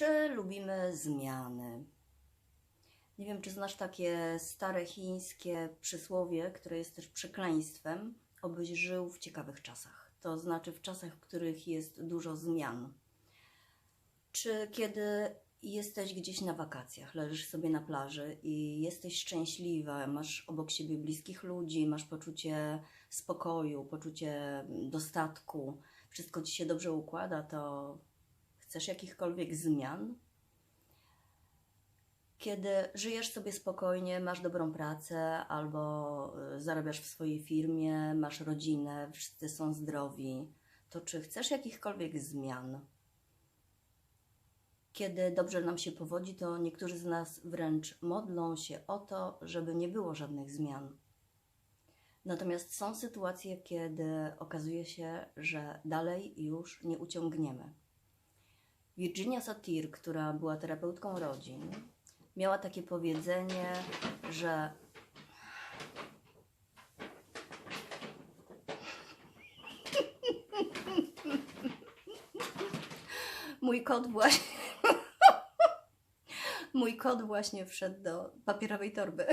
Czy lubimy zmiany? Nie wiem, czy znasz takie stare chińskie przysłowie, które jest też przekleństwem, obyś żył w ciekawych czasach. To znaczy w czasach, w których jest dużo zmian. Czy kiedy jesteś gdzieś na wakacjach, leżysz sobie na plaży i jesteś szczęśliwa, masz obok siebie bliskich ludzi, masz poczucie spokoju, poczucie dostatku, wszystko ci się dobrze układa, to chcesz jakichkolwiek zmian? Kiedy żyjesz sobie spokojnie, masz dobrą pracę albo y, zarabiasz w swojej firmie, masz rodzinę, wszyscy są zdrowi, to czy chcesz jakichkolwiek zmian? Kiedy dobrze nam się powodzi, to niektórzy z nas wręcz modlą się o to, żeby nie było żadnych zmian. Natomiast są sytuacje, kiedy okazuje się, że dalej już nie uciągniemy. Virginia Satir, która była terapeutką rodzin, miała takie powiedzenie, że mój kot właśnie mój kot właśnie wszedł do papierowej torby.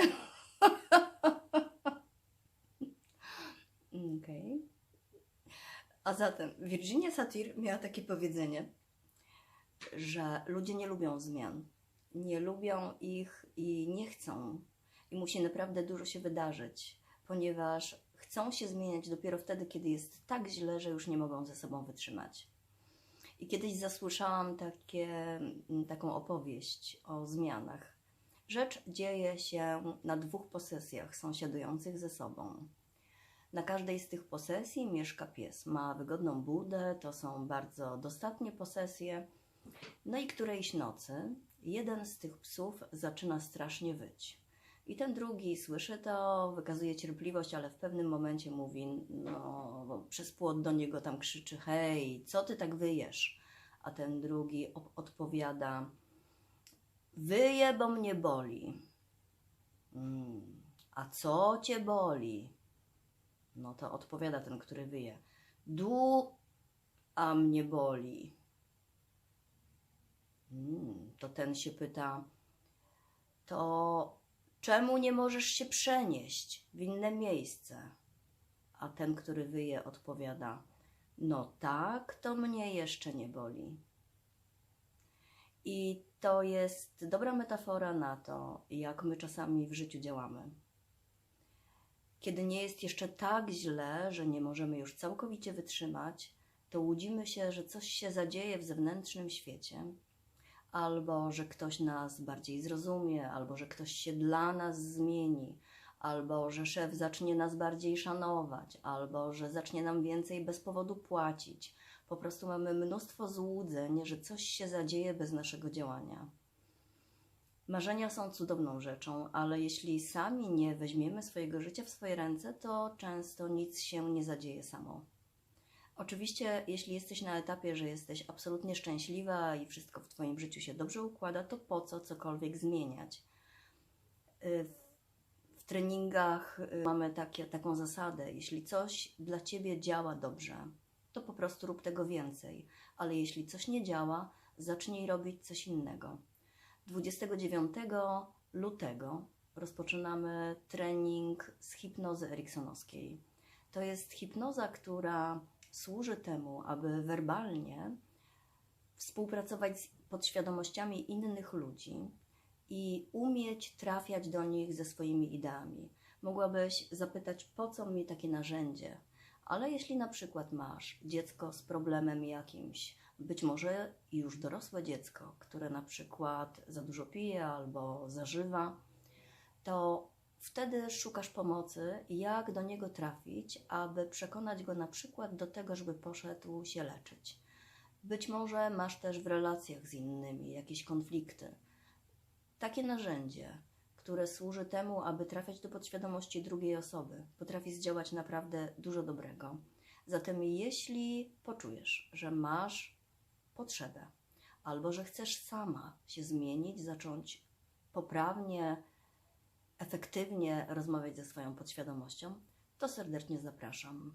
Okej. A zatem Virginia Satir miała takie powiedzenie, że ludzie nie lubią zmian. Nie lubią ich i nie chcą. I musi naprawdę dużo się wydarzyć, ponieważ chcą się zmieniać dopiero wtedy, kiedy jest tak źle, że już nie mogą ze sobą wytrzymać. I kiedyś zasłyszałam takie, mm, taką opowieść o zmianach. Rzecz dzieje się na dwóch posesjach sąsiadujących ze sobą. Na każdej z tych posesji mieszka pies. Ma wygodną budę, to są bardzo dostatnie posesje. No i którejś nocy jeden z tych psów zaczyna strasznie wyć. I ten drugi słyszy to, wykazuje cierpliwość, ale w pewnym momencie mówi, no, przez płot do niego tam krzyczy: Hej, co ty tak wyjesz? A ten drugi odpowiada: Wyję, bo mnie boli. Mm, a co cię boli? No to odpowiada ten, który wyje: Du, a mnie boli. Mm, to ten się pyta: To czemu nie możesz się przenieść w inne miejsce? A ten, który wyje, odpowiada: No tak, to mnie jeszcze nie boli. I to jest dobra metafora na to, jak my czasami w życiu działamy. Kiedy nie jest jeszcze tak źle, że nie możemy już całkowicie wytrzymać, to łudzimy się, że coś się zadzieje w zewnętrznym świecie, albo że ktoś nas bardziej zrozumie, albo że ktoś się dla nas zmieni, albo że szef zacznie nas bardziej szanować, albo że zacznie nam więcej bez powodu płacić. Po prostu mamy mnóstwo złudzeń, że coś się zadzieje bez naszego działania. Marzenia są cudowną rzeczą, ale jeśli sami nie weźmiemy swojego życia w swoje ręce, to często nic się nie zadzieje samo. Oczywiście, jeśli jesteś na etapie, że jesteś absolutnie szczęśliwa i wszystko w Twoim życiu się dobrze układa, to po co cokolwiek zmieniać? Y, W treningach y, mamy takie, taką zasadę: jeśli coś dla Ciebie działa dobrze, to po prostu rób tego więcej, ale jeśli coś nie działa, zacznij robić coś innego. 29 lutego rozpoczynamy trening z hipnozy eriksonowskiej. To jest hipnoza, która służy temu, aby werbalnie współpracować z podświadomościami innych ludzi i umieć trafiać do nich ze swoimi ideami. Mogłabyś zapytać, po co mi takie narzędzie? Ale jeśli na przykład masz dziecko z problemem jakimś, być może już dorosłe dziecko, które na przykład za dużo pije albo zażywa, to wtedy szukasz pomocy, jak do niego trafić, aby przekonać go na przykład do tego, żeby poszedł się leczyć. Być może masz też w relacjach z innymi jakieś konflikty. Takie narzędzie, które służy temu, aby trafiać do podświadomości drugiej osoby, potrafi zdziałać naprawdę dużo dobrego. Zatem, jeśli poczujesz, że masz potrzebę, albo że chcesz sama się zmienić, zacząć poprawnie, efektywnie rozmawiać ze swoją podświadomością, to serdecznie zapraszam.